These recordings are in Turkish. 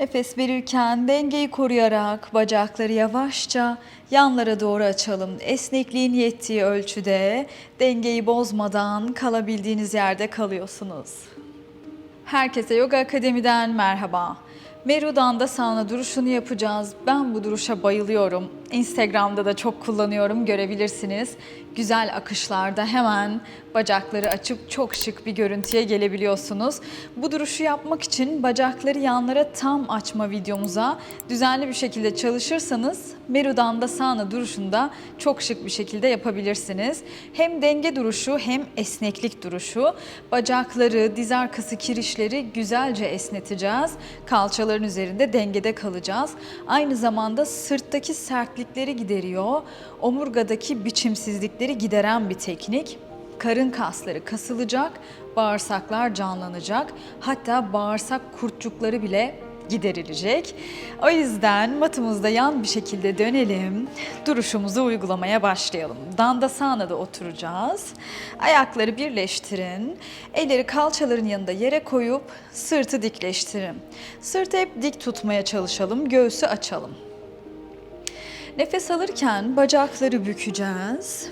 Nefes verirken dengeyi koruyarak bacakları yavaşça yanlara doğru açalım. Esnekliğin yettiği ölçüde dengeyi bozmadan kalabildiğiniz yerde kalıyorsunuz. Herkese Yoga Akademi'den merhaba. Merudanda sauna duruşunu yapacağız. Ben bu duruşa bayılıyorum. Instagram'da da çok kullanıyorum, görebilirsiniz. Güzel akışlarda hemen bacakları açıp çok şık bir görüntüye gelebiliyorsunuz. Bu duruşu yapmak için bacakları yanlara tam açma videomuza düzenli bir şekilde çalışırsanız Merudanda sauna duruşunda çok şık bir şekilde yapabilirsiniz. Hem denge duruşu hem esneklik duruşu. Bacakları, diz arkası kirişleri güzelce esneteceğiz. Kalçaların üzerinde dengede kalacağız. Aynı zamanda sırttaki sertlikleri gideriyor. Omurgadaki biçimsizlikleri gideren bir teknik. Karın kasları kasılacak, bağırsaklar canlanacak. Hatta bağırsak kurtçukları bile giderilecek. O yüzden matımızda yan bir şekilde dönelim. Duruşumuzu uygulamaya başlayalım. Dandasana'da oturacağız. Ayakları birleştirin. Elleri kalçaların yanında yere koyup sırtı dikleştirin. Sırtı hep dik tutmaya çalışalım. Göğsü açalım. Nefes alırken bacakları bükeceğiz.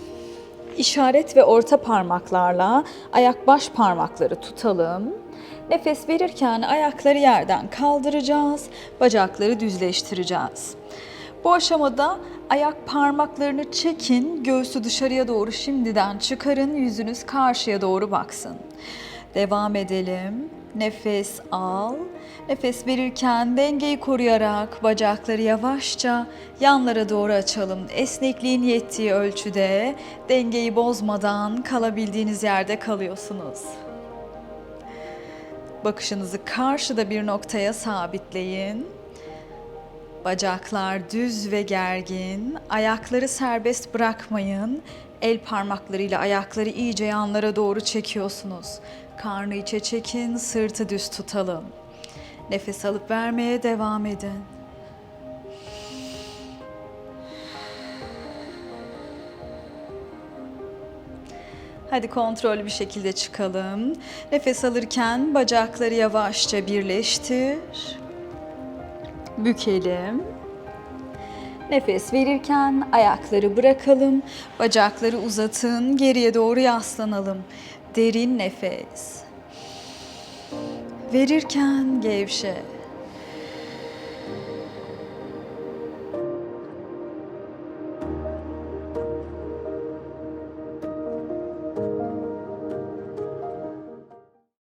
İşaret ve orta parmaklarla ayak baş parmakları tutalım. Nefes verirken ayakları yerden kaldıracağız, bacakları düzleştireceğiz. Bu aşamada ayak parmaklarını çekin, göğsü dışarıya doğru şimdiden çıkarın, yüzünüz karşıya doğru baksın. Devam edelim. Nefes al. Nefes verirken dengeyi koruyarak bacakları yavaşça yanlara doğru açalım. Esnekliğin yettiği ölçüde dengeyi bozmadan kalabildiğiniz yerde kalıyorsunuz. Bakışınızı karşıda bir noktaya sabitleyin. Bacaklar düz ve gergin. Ayakları serbest bırakmayın. El parmaklarıyla ayakları iyice yanlara doğru çekiyorsunuz. Karnı içe çekin, sırtı düz tutalım. Nefes alıp vermeye devam edin. Hadi kontrollü bir şekilde çıkalım. Nefes alırken bacakları yavaşça birleştir. Bükelim. Nefes verirken ayakları bırakalım. Bacakları uzatın. Geriye doğru yaslanalım. Derin nefes. Verirken gevşe.